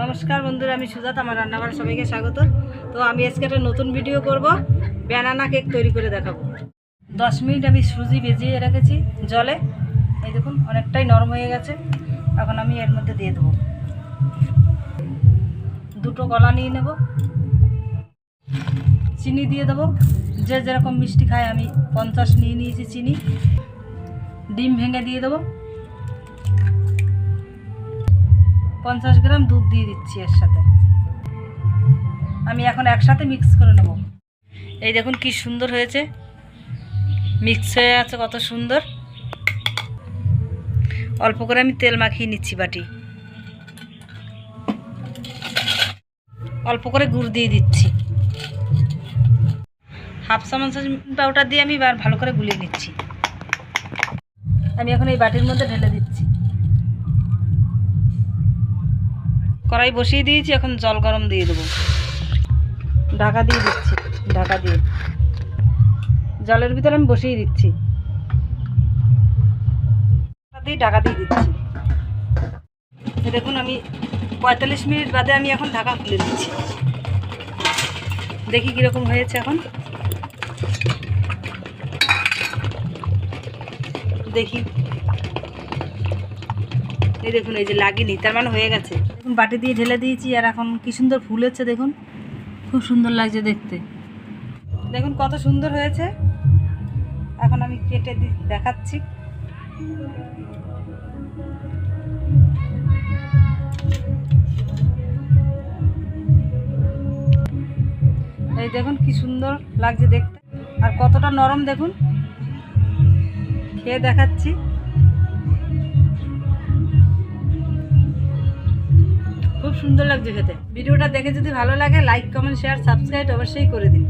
নমস্কার বন্ধুরা, আমি সুজাত, আমার রান্নাঘরে সবাইকে স্বাগত। তো আমি আজকে একটা নতুন ভিডিও করব ব্যানানা কেক তৈরি করে দেখাবো। দশ মিনিট আমি সুজি ভিজিয়ে রেখেছি জলে। এই দেখুন, অনেকটাই নরম হয়ে গেছে। এখন আমি এর মধ্যে দিয়ে দেবো। দুটো কলা নিয়ে নেব। চিনি দিয়ে দেবো। যে যেরকম মিষ্টি খায়, আমি পঞ্চাশ নিয়ে নিয়েছি চিনি। ডিম ভেঙে দিয়ে দেবো। পঞ্চাশ গ্রাম দুধ দিয়ে দিচ্ছি এর সাথে। আমি এখন একসাথে মিক্স করে নেব। এই দেখুন কি সুন্দর হয়েছে। মিক্স হয়ে আছে কত সুন্দর। অল্প করে আমি তেল মাখিয়ে নিচ্ছি বাটি। অল্প করে গুড় দিয়ে দিচ্ছি। হাফ চামচ পাউডার দিয়ে আমি ভালো করে গুলিয়ে নিচ্ছি। আমি এখন এই বাটির মধ্যে ঢেলে দিচ্ছি। কড়াই বসিয়ে দিয়েছি, এখন জল গরম দিয়ে দেবো। ঢাকা দিয়ে দিচ্ছি, ঢাকা দিয়ে। জলের ভিতরে আমি বসিয়ে দিচ্ছি। দিয়ে, ঢাকা দিয়ে দিচ্ছি। দেখুন, আমি পঁয়তাল্লিশ মিনিট বাদে আমি এখন ঢাকা খুলে দিচ্ছি। দেখি কীরকম হয়েছে এখন। দেখি। এই দেখুন, এই যে লাগেনি, তার মানে হয়ে গেছে। দেখুন বাটি দিয়ে ঢেলে দিয়েছি আর এখন কি সুন্দর ফুল হচ্ছে দেখুন। খুব সুন্দর লাগছে দেখতে। দেখুন কত সুন্দর হয়েছে। এখন আমি কেটে দেখাচ্ছি। এই দেখুন কি সুন্দর লাগছে দেখতে। আর কতটা নরম দেখুন। খেয়ে দেখাচ্ছি। সুন্দর লাগছে খেতে। ভিডিওটা দেখে যদি ভালো লাগে লাইক কমেন্ট শেয়ার সাবস্ক্রাইব অবশ্যই করে দিন।